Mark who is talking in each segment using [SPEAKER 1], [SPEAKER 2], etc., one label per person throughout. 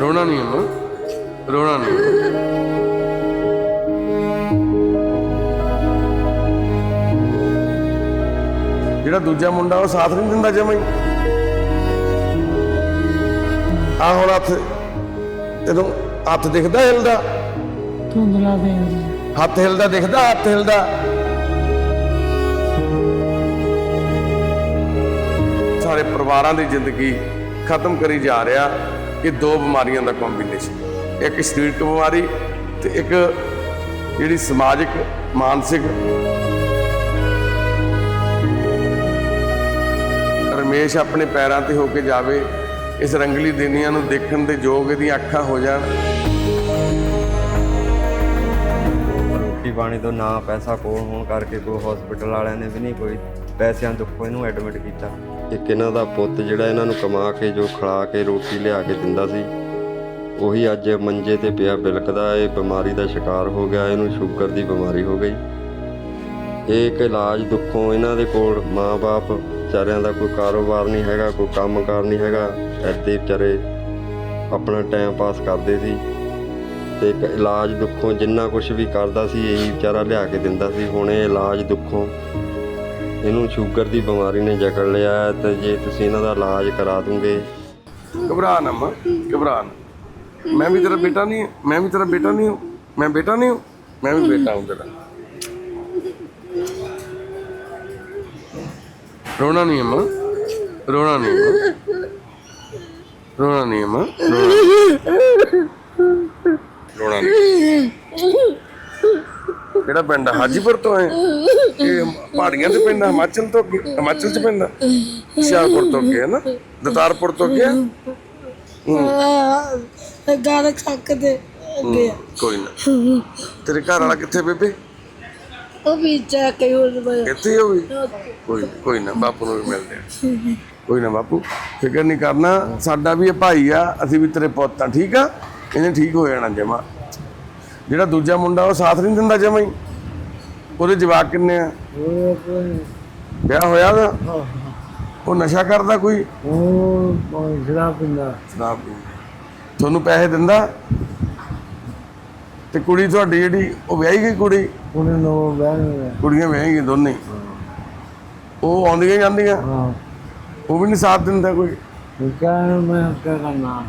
[SPEAKER 1] ਰੋਣਾ ਨਹੀਂ ਅਮਾ ਰੋਣਾ ਨਹੀਂ। ਜਿਹੜਾ ਦੂਜਾ ਮੁੰਡਾ ਉਹ ਸਾਥ ਨਹੀਂ ਦਿੰਦਾ ਜਮਾਈ ਆ ਹੁਣ ਹੱਥ ਤੈਨੂੰ ਹੱਥ ਦਿਖਦਾ ਹਿਲਦਾ।
[SPEAKER 2] ਧੁੰਦਲਾ ਦੇਖਦਾ
[SPEAKER 1] ਹੱਥ ਹਿਲਦਾ ਦਿਖਦਾ ਹੱਥ ਹਿਲਦਾ। ਸਾਰੇ ਪਰਿਵਾਰਾਂ ਦੀ ਜ਼ਿੰਦਗੀ ਖਤਮ ਕਰੀ ਜਾ ਰਿਹਾ। ਇਹ ਦੋ ਬਿਮਾਰੀਆਂ ਦਾ ਕੰਬੀਨੇਸ਼ਨ ਇੱਕ ਸਰੀਰਕ ਬਿਮਾਰੀ ਤੇ ਇੱਕ ਜਿਹੜੀ ਸਮਾਜਿਕ, ਮਾਨਸਿਕ। ਰਮੇਸ਼ ਆਪਣੇ ਪੈਰਾਂ ਤੇ ਹੋ ਕੇ ਜਾਵੇ, ਇਸ ਰੰਗਲੀ ਦੁਨੀਆ ਨੂੰ ਦੇਖਣ ਦੇ ਯੋਗ ਇਹਦੀਆਂ ਅੱਖਾਂ ਹੋ ਜਾਣ।
[SPEAKER 3] ਰੋਟੀ ਪਾਣੀ ਤੋਂ ਨਾ ਪੈਸਾ ਕੋਲ ਹੋਣ ਕਰਕੇ ਕੋਈ ਹਸਪੀਟਲ ਵਾਲਿਆਂ ਨੇ ਵੀ ਨਹੀਂ ਕੋਈ ਪੈਸਿਆਂ ਦੁੱਖੋਂ ਇਹਨੂੰ ਐਡਮਿਟ ਕੀਤਾ। ਇੱਕ ਇਹਨਾਂ ਦਾ ਪੁੱਤ ਜਿਹੜਾ ਇਹਨਾਂ ਨੂੰ ਕਮਾ ਕੇ, ਜੋ ਖਿਲਾ ਕੇ, ਰੋਟੀ ਲਿਆ ਕੇ ਦਿੰਦਾ ਸੀ, ਉਹੀ ਅੱਜ ਮੰਜੇ ਤੇ ਪਿਆ ਬਿਲਕਦਾ, ਇਹ ਬਿਮਾਰੀ ਦਾ ਸ਼ਿਕਾਰ ਹੋ ਗਿਆ, ਇਹਨੂੰ ਸ਼ੂਗਰ ਦੀ ਬਿਮਾਰੀ ਹੋ ਗਈ। ਇਹ ਇੱਕ ਇਲਾਜ ਦੁੱਖੋਂ ਇਹਨਾਂ ਦੇ ਕੋਲ ਮਾਂ-ਬਾਪ, ਵਿਚਾਰਿਆਂ ਦਾ ਕੋਈ ਕਾਰੋਬਾਰ ਨਹੀਂ ਹੈਗਾ, ਕੋਈ ਕੰਮਕਾਰ ਨਹੀਂ ਹੈਗਾ ਐਦੇ ਵਿਚਾਰੇ ਆਪਣਾ ਟਾਈਮ ਪਾਸ ਕਰਦੇ ਸੀ। ਤੇ ਇੱਕ ਇਲਾਜ ਦੁੱਖੋਂ ਜਿੰਨਾ ਕੁਝ ਵੀ ਕਰਦਾ ਸੀ, ਇਹੀ ਵਿਚਾਰਾ ਲਿਆ ਕੇ ਦਿੰਦਾ ਸੀ। ਹੁਣ ਇਹ ਇਲਾਜ ਦੁੱਖੋਂ ਇਹਨੂੰ ਸ਼ੂਗਰ ਦੀ ਬਿਮਾਰੀ ਨੇ ਜਕੜ ਲਿਆ ਤੇ ਜੇ ਤੁਸੀਂ ਇਹਨਾਂ ਦਾ ਇਲਾਜ ਕਰਾ ਦੂੰਗੇ।
[SPEAKER 1] ਘਬਰਾ ਨਾ ਮਾਂ, ਘਬਰਾ ਨਾ। ਮੈਂ ਵੀ ਤੇਰਾ ਬੇਟਾ ਨਹੀਂ, ਮੈਂ ਵੀ ਤੇਰਾ ਬੇਟਾ ਨਹੀਂ ਮੈਂ ਬੇਟਾ ਨਹੀਂ ਮੈਂ ਵੀ ਬੇਟਾ ਹੂੰ ਤੇਰਾ। ਰੋਣਾ ਨਹੀਂ ਮਾਂ, ਰੋਣਾ ਨਹੀਂ ਮਾਂ। ਰੋਣਾ ਨਹੀਂ ਮਾਂ, ਰੋਣਾ ਨਹੀਂ ਕਿਹੜਾ ਪਿੰਡ ਹਾਜੀਪੁਰ ਤੋਂ ਹੈ? ਇਹ ਪਹਾੜੀਆਂ ਤੇ ਪੈਂਦਾ ਹਿਮਾਚਲ ਤੋਂ ਅੱਗੇ ਹਿਮਾਚਲ ਚ ਪੈਂਦਾ? ਹੁਸ਼ਿਆਰਪੁਰ ਤੋਂ ਅੱਗੇ ਹੈ ਨਾ ਦਤਾਰਪੁਰ ਤੋਂ ਅੱਗੇ? ਹੈ?
[SPEAKER 2] ਗਾਲ ਖੱਕ ਦੇ ਅੱਗੇ। ਆ।
[SPEAKER 1] ਕੋਈ ਨਾ। ਤੇਰੇ ਘਰ ਵਾਲਾ ਕਿੱਥੇ ਬੇਬੇ?
[SPEAKER 2] ਉਹ ਵੀ ਜਾ ਕੇ ਹੁਣ ਮੈਂ
[SPEAKER 1] ਇੱਥੇ ਹੀ ਹੋਈ ਕੋਈ ਕੋਈ ਨਾ ਬਾਪੂ ਨੂੰ ਵੀ ਮਿਲਦੇ ਆ। ਕੋਈ ਨਾ ਬਾਪੂ ਫਿਕਰ ਨਹੀਂ ਕਰਨਾ ਸਾਡਾ ਵੀ ਇਹ ਭਾਈ ਆ ਅਸੀਂ ਵੀ ਤੇਰੇ ਪੁੱਤ ਆ ਠੀਕ ਆ? ਇਹਨੇ ਠੀਕ ਹੋ ਜਾਣਾ ਜਮਾ। ਜਿਹੜਾ ਦੂਜਾ ਮੁੰਡਾ ਉਹ ਸਾਥ ਨਹੀਂ ਦਿੰਦਾ ਜਮਾ ਹੀ। ਉਹਦੇ ਜਵਾਕ ਕਿੰਨੇ ਆ?
[SPEAKER 2] ਉਹ ਕੋਈ
[SPEAKER 1] ਵਿਆਹ ਹੋਇਆ ਦਾ ਉਹ ਨਸ਼ਾ ਕਰਦਾ ਕੋਈ?
[SPEAKER 2] ਉਹ ਕੋਈ। ਸ਼ਰਾਬ ਪੀਂਦਾ
[SPEAKER 1] ਸ਼ਰਾਬ ਪੀਂਦਾ। ਤੁਹਾਨੂੰ ਪੈਸੇ ਦਿੰਦਾ? ਤੇ ਕੁੜੀ ਤੁਹਾਡੀ ਜਿਹੜੀ ਉਹ ਵਿਆਹੀ ਗਈ ਕੁੜੀ?
[SPEAKER 2] ਉਹਨੇ ਨੋ ਬੈਨ
[SPEAKER 1] ਕੁੜੀਆਂ ਵਿਆਹੀ ਗਈ ਦੋਨੇ। ਉਹ ਆਉਂਦੀਆਂ ਜਾਂਦੀਆਂ?
[SPEAKER 2] ਹਾਂ।
[SPEAKER 1] ਉਹ ਵੀ ਨਹੀਂ ਸਾਥ ਦਿੰਦਾ ਕੋਈ?
[SPEAKER 2] ਕਹਿਣ ਮੈਂ ਕਰਨਾ।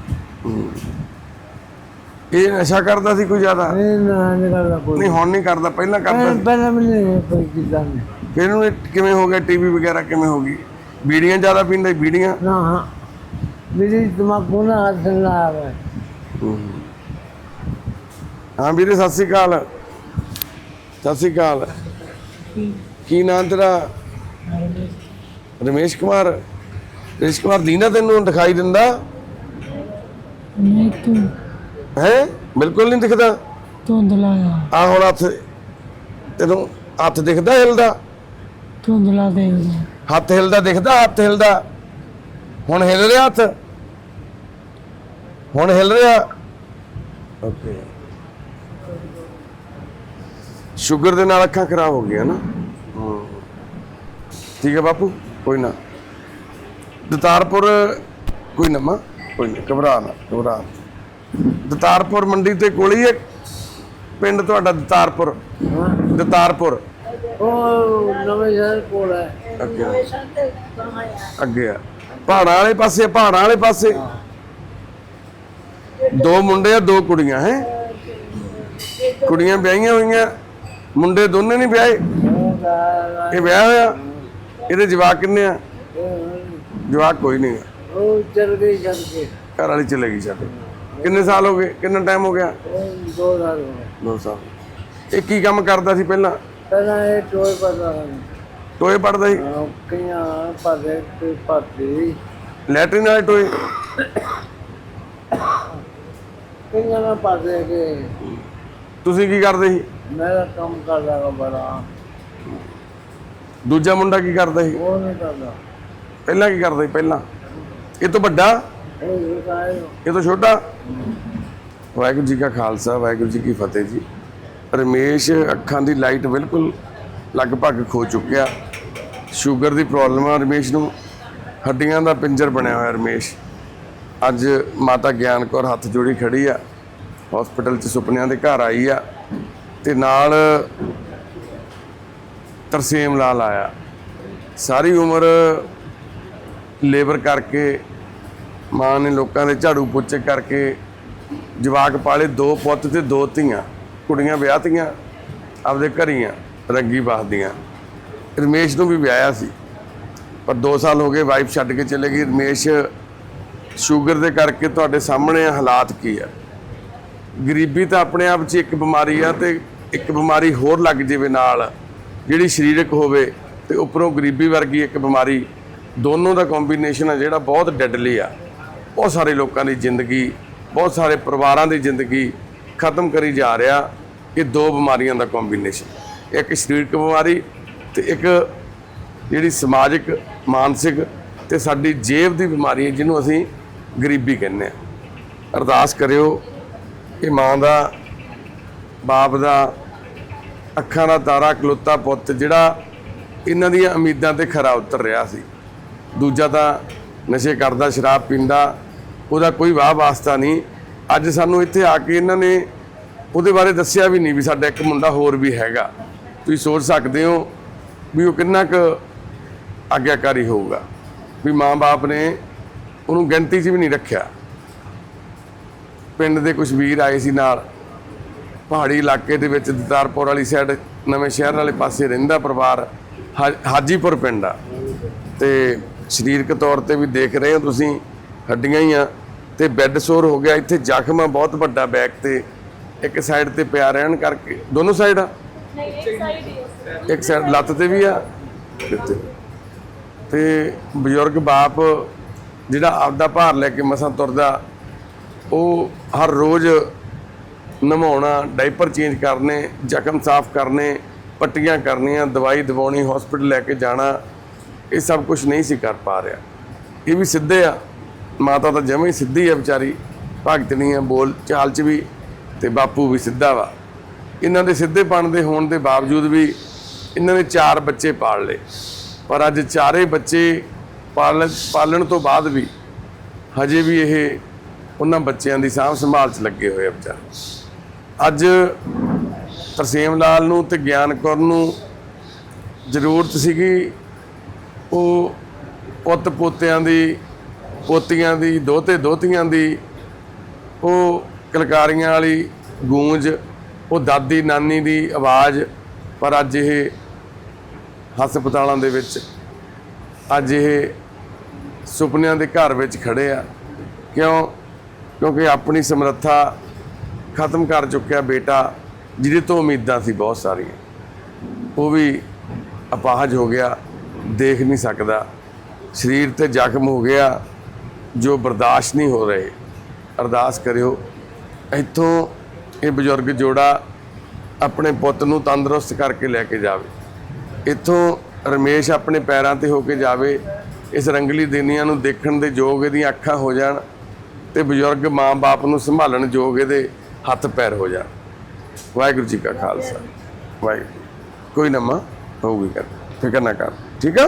[SPEAKER 1] ਇਹ ਨਸ਼ਾ ਕਰਦਾ ਸੀ ਕੋਈ ਜ਼ਿਆਦਾ?
[SPEAKER 2] ਇਹ ਨਾ ਨਹੀਂ ਕਰਦਾ ਕੋਈ
[SPEAKER 1] ਨਹੀਂ ਹੁਣ ਨਹੀਂ ਕਰਦਾ ਪਹਿਲਾਂ ਕਰਦਾ
[SPEAKER 2] ਪਹਿਲਾਂ
[SPEAKER 1] ਸੀ।
[SPEAKER 2] ਪਹਿਲਾਂ ਵੀ ਨਹੀਂ ਕੋਈ ਕਿਦਾਂ ਨਹੀਂ।
[SPEAKER 1] ਫਿਰ ਇਹਨੂੰ ਇਹ ਕਿਵੇਂ ਹੋ ਗਿਆ ਟੀਵੀ ਵਗੈਰਾ ਕਿਵੇਂ ਹੋ ਗਈ? ਬੀੜੀਆਂ ਜ਼ਿਆਦਾ ਪੀਂਦਾ ਸੀ, ਬੀੜੀਆਂ?
[SPEAKER 2] ਨਾ ਹਾਂ। ਮੇਰੀ ਤਮਾਕੂ ਨਾ ਹੱਥ ਲਾ ਆਵੇ
[SPEAKER 1] ਹਾਂ ਵੀਰੇ ਸਤਿ ਸ੍ਰੀ ਅਕਾਲ। ਸਤਿ ਸ੍ਰੀ ਅਕਾਲ। ਕੀ ਨਾਂ ਤੇਰਾ? ਰਮੇਸ਼ ਕੁਮਾਰ। ਰਮੇਸ਼ ਕੁਮਾਰ ਦੀਨਾ ਤੈਨੂੰ ਦਿਖਾਈ ਦਿੰਦਾ?
[SPEAKER 2] ਨਹੀਂ ਤੂੰ
[SPEAKER 1] ਹੈ? ਬਿਲਕੁਲ ਨਹੀਂ ਦਿਖਦਾ।
[SPEAKER 2] ਧੁੰਦਲਾ ਆ
[SPEAKER 1] ਆ ਹੁਣ ਹੱਥ ਤੈਨੂੰ ਹੱਥ ਦਿਖਦਾ ਹਿਲਦਾ?
[SPEAKER 2] ਧੁੰਦਲਾ ਦੇਖਦਾ
[SPEAKER 1] ਹੱਥ ਹਿਲਦਾ ਦਿਖਦਾ ਹੱਥ ਹਿਲਦਾ। ਹੁਣ ਹਿਲ ਰਿਹਾ ਹੱਥ? ਹੁਣ ਹਿਲ ਰਿਹਾ? ਓਕੇ। ਸ਼ੂਗਰ ਦੇ ਨਾਲ ਅੱਖਾਂ ਖਰਾਬ ਹੋ ਗਈਆਂ ਨਾ। ਠੀਕ ਹੈ ਬਾਪੂ ਕੋਈ ਨਾ। ਦਤਾਰਪੁਰ ਕੋਈ ਨਾ ਮਾਂ ਕੋਈ ਨਾ ਘਬਰਾ ਨਾ ਘਬਰਾ ਨਾ। ਦਤਾਰਪੁਰ ਮੰਡੀ ਤੇ ਕੋਲ ਹੀ ਹੈ ਪਿੰਡ ਤੁਹਾਡਾ ਦਤਾਰਪੁਰ। ਦਤਾਰਪੁਰ।
[SPEAKER 2] ਉਹ ਨਵੇਂ ਸ਼ਹਿਰ ਕੋਲ ਹੈ।
[SPEAKER 1] ਅੱਗੇ ਅੱਗੇ ਆ। ਪਹਾੜਾਂ ਵਾਲੇ ਪਾਸੇ ਪਹਾੜਾਂ ਵਾਲੇ ਪਾਸੇ। ਦੋ ਮੁੰਡੇ ਆ ਦੋ ਕੁੜੀਆਂ ਹੈ? ਕੁੜੀਆਂ ਵਿਆਹੀਆਂ ਹੋਈਆਂ। ਮੁੰਡੇ ਦੋਨੇ ਨਹੀਂ ਵਿਆਹੇ। ਇਹ ਵਿਆਹ ਹੋਇਆ। ਇਹਦੇ ਜਵਾਕ ਕਿੰਨੇ ਆ? ਜਵਾਕ ਕੋਈ ਨਹੀਂ।
[SPEAKER 2] ਉਹ ਚਲ ਗਈ ਛੱਡ ਕੇ।
[SPEAKER 1] ਘਰ ਵਾਲੀ ਚਲੇ ਗਈ ਸਾਡੇ ਕਿੰਨੇ ਸਾਲ ਹੋ ਗਏ? ਕਿੰਨਾ ਟਾਈਮ ਹੋ ਗਿਆ?
[SPEAKER 2] ਦੋ ਸਾਲ ਹੋ ਗਏ।
[SPEAKER 1] 2 ਸਾਲ। ਇਹ ਕੀ ਕੰਮ ਕਰਦਾ ਸੀ ਪਹਿਲਾਂ?
[SPEAKER 2] ਪਹਿਲਾਂ ਇਹ ਟੋਏ ਪਤਾ ਨਹੀਂ
[SPEAKER 1] ਟੋਏ ਪੜਦਾ ਸੀ?
[SPEAKER 2] ਕਈਆਂ ਪਾਦੇ ਤੇ ਪਾਤੀ
[SPEAKER 1] ਲੈਟਰਿਨ ਵਾਲੇ ਟੋਏ?
[SPEAKER 2] ਕਈਆਂ ਨਾ ਪਾਦੇ ਕਿ
[SPEAKER 1] ਤੁਸੀਂ ਕੀ ਕਰਦੇ ਸੀ?
[SPEAKER 2] ਮੇਰਾ ਕੰਮ ਕਰਦਾ ਗਾ ਬੜਾ।
[SPEAKER 1] ਦੂਜਾ ਮੁੰਡਾ ਕੀ ਕਰਦਾ ਸੀ?
[SPEAKER 2] ਉਹ ਨਹੀਂ ਕਰਦਾ।
[SPEAKER 1] ਪਹਿਲਾਂ ਕੀ ਕਰਦਾ ਸੀ? ਪਹਿਲਾਂ। ਇਹ ਤੋਂ ਵੱਡਾ?
[SPEAKER 2] ਇਹ
[SPEAKER 1] ਤੋਂ ਛੋਟਾ। ਵਾਹਿਗੁਰੂ ਜੀ ਕਾ ਖਾਲਸਾ, ਵਾਹਿਗੁਰੂ ਜੀ ਕੀ ਫਤਿਹ ਜੀ। ਰਮੇਸ਼ ਅੱਖਾਂ ਦੀ ਲਾਈਟ ਬਿਲਕੁਲ ਲਗਭਗ ਖੋ ਚੁੱਕਿਆ। ਸ਼ੂਗਰ ਦੀ ਪ੍ਰੋਬਲਮ ਆ ਰਮੇਸ਼ ਨੂੰ। ਹੱਡੀਆਂ ਦਾ ਪਿੰਜਰ ਬਣਿਆ ਹੋਇਆ ਰਮੇਸ਼। ਅੱਜ ਮਾਤਾ ਗਿਆਨ ਕੌਰ ਹੱਥ ਜੋੜੀ ਖੜੀ ਆ। ਹਸਪੀਟਲ 'ਚ ਸੁਪਨਿਆਂ ਦੇ ਘਰ ਆਈ ਆ ਤੇ ਨਾਲ ਤਰਸੇਮ ਲਾਲ ਆਇਆ। ਸਾਰੀ ਉਮਰ ਲੇਬਰ ਕਰਕੇ ਮਾਂ ਨੇ ਲੋਕਾਂ ਦੇ ਝਾੜੂ ਪੋਚੇ ਕਰਕੇ ਜਵਾਕ ਪਾਲੇ, ਦੋ ਪੁੱਤ ਤੇ ਦੋ ਧੀਆਂ, ਕੁੜੀਆਂ ਵਿਆਹਤੀਆਂ ਆਪਦੇ ਘਰੀਆਂ ਰੰਗੀ ਬਾਹਦੀਆਂ ਰਮੇਸ਼ ਨੂੰ ਵੀ ਵਿਆਹਿਆ ਸੀ, ਪਰ 2 ਸਾਲ ਹੋ ਗਏ ਵਾਈਫ ਛੱਡ ਕੇ ਚਲੇ ਗਈ। ਰਮੇਸ਼ ਸ਼ੂਗਰ ਦੇ ਕਰਕੇ ਤੁਹਾਡੇ ਸਾਹਮਣੇ ਆ, ਹਾਲਾਤ ਕੀ ਆ? ਗਰੀਬੀ ਤਾਂ ਆਪਣੇ ਆਪ 'ਚ ਇੱਕ ਬਿਮਾਰੀ ਆ ਤੇ ਇੱਕ ਬਿਮਾਰੀ ਹੋਰ ਲੱਗ ਜਾਵੇ ਨਾਲ, ਜਿਹੜੀ ਸਰੀਰਕ ਹੋਵੇ ਤੇ ਉੱਪਰੋਂ ਗਰੀਬੀ ਵਰਗੀ ਇੱਕ ਬਿਮਾਰੀ, ਦੋਨੋਂ ਦਾ ਕੰਬੀਨੇਸ਼ਨ ਆ ਜਿਹੜਾ ਬਹੁਤ ਡੈਡਲੀ ਆ। ਬਹੁਤ ਸਾਰੇ ਲੋਕਾਂ ਦੀ ਜ਼ਿੰਦਗੀ, ਬਹੁਤ ਸਾਰੇ ਪਰਿਵਾਰਾਂ ਦੀ ਜ਼ਿੰਦਗੀ ਖਤਮ ਕਰੀ ਜਾ ਰਿਹਾ ਇਹ ਦੋ ਬਿਮਾਰੀਆਂ ਦਾ ਕੰਬੀਨੇਸ਼ਨ ਇੱਕ ਸਰੀਰਕ ਬਿਮਾਰੀ ਤੇ ਇੱਕ ਜਿਹੜੀ ਸਮਾਜਿਕ, ਮਾਨਸਿਕ ਤੇ ਸਾਡੀ ਜੇਬ ਦੀ ਬਿਮਾਰੀ ਹੈ, ਜਿਹਨੂੰ ਅਸੀਂ ਗਰੀਬੀ ਕਹਿੰਦੇ ਆ ਅਰਦਾਸ ਕਰਿਓ ਇਹ ਮਾਂ ਦਾ, ਬਾਪ ਦਾ, ਅੱਖਾਂ ਦਾ ਤਾਰਾ ਕਲੋਤਾ ਪੁੱਤ ਜਿਹੜਾ ਇਹਨਾਂ ਦੀਆਂ ਉਮੀਦਾਂ ਤੇ ਖਰਾ ਉਤਰ ਰਿਹਾ ਸੀ। ਦੂਜਾ ਤਾਂ ਨਸ਼ੇ ਕਰਦਾ, ਸ਼ਰਾਬ ਪੀਂਦਾ, ਉਹਦਾ ਕੋਈ ਵਾਹ ਵਾਸਤਾ ਨਹੀਂ। ਅੱਜ ਸਾਨੂੰ ਇੱਥੇ ਆ ਕੇ ਇਹਨਾਂ ਨੇ ਉਹਦੇ ਬਾਰੇ ਦੱਸਿਆ ਵੀ ਨਹੀਂ ਵੀ ਸਾਡਾ ਇੱਕ ਮੁੰਡਾ ਹੋਰ ਵੀ ਹੈਗਾ। ਤੁਸੀਂ ਸੋਚ ਸਕਦੇ ਹੋ ਵੀ ਉਹ ਕਿੰਨਾ ਕੁ ਆਗਿਆਕਾਰੀ ਹੋਊਗਾ। ਵੀ ਮਾਂ-ਬਾਪ ਨੇ ਉਹਨੂੰ ਗਿਣਤੀ 'ਚ ਵੀ ਨਹੀਂ ਰੱਖਿਆ। ਪਿੰਡ ਦੇ ਕੁਝ ਵੀਰ ਆਏ ਸੀ ਨਾਲ। ਪਹਾੜੀ ਇਲਾਕੇ ਦੇ ਵਿੱਚ ਦਤਾਰਪੁਰ ਵਾਲੀ ਸਾਈਡ, ਨਵੇਂ ਸ਼ਹਿਰ ਵਾਲੇ ਪਾਸੇ ਰਹਿੰਦਾ ਪਰਿਵਾਰ, ਹਾ- ਹਾਜੀਪੁਰ ਪਿੰਡ ਆ। ਤੇ ਸਰੀਰਕ ਤੌਰ ਤੇ ਵੀ ਦੇਖ ਰਹੇ ਹੋ ਤੁਸੀਂ ਹੱਡੀਆਂ ਹੀ ਆ। ਤੇ ਬੈੱਡ ਸੋਰ ਹੋ ਗਿਆ ਇੱਥੇ ਜ਼ਖਮ ਆ ਬਹੁਤ ਵੱਡਾ ਬੈਕ ਤੇ। ਇੱਕ ਸਾਈਡ ਤੇ ਪਿਆ ਰਹਿਣ ਕਰਕੇ। ਦੋਨੋਂ ਸਾਈਡ ਆ? ਇੱਕ ਸਾਈਡ ਲੱਤ ਤੇ ਵੀ ਆ? ਤੇ- ਬਜ਼ੁਰਗ ਬਾਪ ਜਿਹੜਾ ਆਪਦਾ ਭਾਰ ਲੈ ਕੇ ਮਸਾਂ ਤੁਰਦਾ ਉਹ ਹਰ ਰੋਜ਼ ਨਵਾਉਣਾ ਡਾਈਪਰ ਚੇਂਜ ਕਰਨੇ ਜ਼ਖਮ ਸਾਫ਼ ਕਰਨੇ ਪੱਟੀਆਂ ਕਰਨੀਆਂ ਦਵਾਈ ਦਵਾਉਣੀ ਹਸਪੀਟਲ ਲੈ ਕੇ ਜਾਣਾ ਇਹ ਸਭ ਕੁਝ ਨਹੀਂ ਸੀ ਕਰ ਪਾ ਰਿਹਾ। ਇਹ ਵੀ ਸਿੱਧੇ ਆ। ਮਾਤਾ ਤਾਂ ਜਮੇ ਹੀ ਸਿੱਧੀ ਆ ਵਿਚਾਰੀ। ਭਗਤਣੀ ਆ, ਬੋਲ ਚਾਲ ਚ ਵੀ ਤੇ ਬਾਪੂ ਵੀ ਸਿੱਧਾ ਵਾ। ਇਹਨਾਂ ਦੇ ਸਿੱਧੇਪਣ ਦੇ ਹੋਣ ਦੇ ਬਾਵਜੂਦ ਵੀ ਇਹਨਾਂ ਨੇ ਚਾਰ ਬੱਚੇ ਪਾਲ ਲਏ। ਪਰ ਅੱਜ ਚਾਰੇ ਬੱਚੇ ਪਾਲਣ ਪਾਲਣ ਤੋਂ ਬਾਅਦ ਵੀ ਹਜੇ ਵੀ ਇਹ ਉਹਨਾਂ ਬੱਚਿਆਂ ਦੀ ਸਾਂਭ ਸੰਭਾਲ 'ਚ ਲੱਗੇ ਹੋਏ ਆ ਵਿਚਾਰੇ। ਅੱਜ ਤਰਸੇਮ ਲਾਲ ਨੂੰ ਤੇ ਗਿਆਨ ਕੌਰ ਨੂੰ ਜ਼ਰੂਰਤ ਸੀਗੀ ਉਹ ਪੁੱਤ ਪੋਤਿਆਂ ਦੀ, ਪੋਤੀਆਂ ਦੀ ਦੋਤੇ ਦੋਤੀਆਂ ਦੀ, ਉਹ ਕਲਕਾਰੀਆਂ ਵਾਲੀ ਗੂੰਜ, ਉਹ ਦਾਦੀ ਨਾਨੀ ਦੀ ਆਵਾਜ਼, ਪਰ ਅੱਜ ਇਹ ਹਸਪਤਾਲਾਂ ਦੇ ਵਿੱਚ, ਅੱਜ ਇਹ ਸੁਪਨਿਆਂ ਦੇ ਘਰ ਵਿੱਚ ਖੜੇ ਆ। ਕਿਉਂ? ਕਿਉਂਕਿ ਆਪਣੀ ਸਮਰੱਥਾ ਖਤਮ ਕਰ ਚੁੱਕਿਆ ਬੇਟਾ, ਜਿਹਦੇ ਤੋਂ ਉਮੀਦਾਂ ਸੀ ਬਹੁਤ ਸਾਰੀਆਂ। ਉਹ ਵੀ ਅਪਾਹਜ ਹੋ ਗਿਆ। ਦੇਖ ਨਹੀਂ ਸਕਦਾ। ਸਰੀਰ ਤੇ ਜ਼ਖਮ ਹੋ ਗਿਆ, ਜੋ ਬਰਦਾਸ਼ਤ ਨਹੀਂ ਹੋ ਰਹੇ। ਅਰਦਾਸ ਕਰਿਓ, ਇੱਥੋਂ ਇਹ ਬਜ਼ੁਰਗ ਜੋੜਾ ਆਪਣੇ ਪੁੱਤ ਨੂੰ ਤੰਦਰੁਸਤ ਕਰਕੇ ਲੈ ਕੇ ਜਾਵੇ। ਇੱਥੋਂ ਰਮੇਸ਼ ਆਪਣੇ ਪੈਰਾਂ ਤੇ ਹੋ ਕੇ ਜਾਵੇ, ਇਸ ਰੰਗਲੀ ਦੁਨੀਆ ਨੂੰ ਦੇਖਣ ਦੇ ਯੋਗ ਇਹਦੀਆਂ ਅੱਖਾਂ ਹੋ ਜਾਣ ਤੇ ਬਜ਼ੁਰਗ ਮਾਂ-ਬਾਪ ਨੂੰ ਸੰਭਾਲਣ ਯੋਗ ਇਹਦੇ ਹੱਥ ਪੈਰ ਹੋ ਜਾਣ। ਵਾਹਿਗੁਰੂ ਜੀ ਕਾ ਖਾਲਸਾ। ਵਾਹਿਗੁਰੂ ਕੋਈ ਨਾ ਮਾਂ, ਹੋਊਗੀ ਕਰ ਫਿਕਰ ਨਾ ਕਰ। ਠੀਕ ਆ?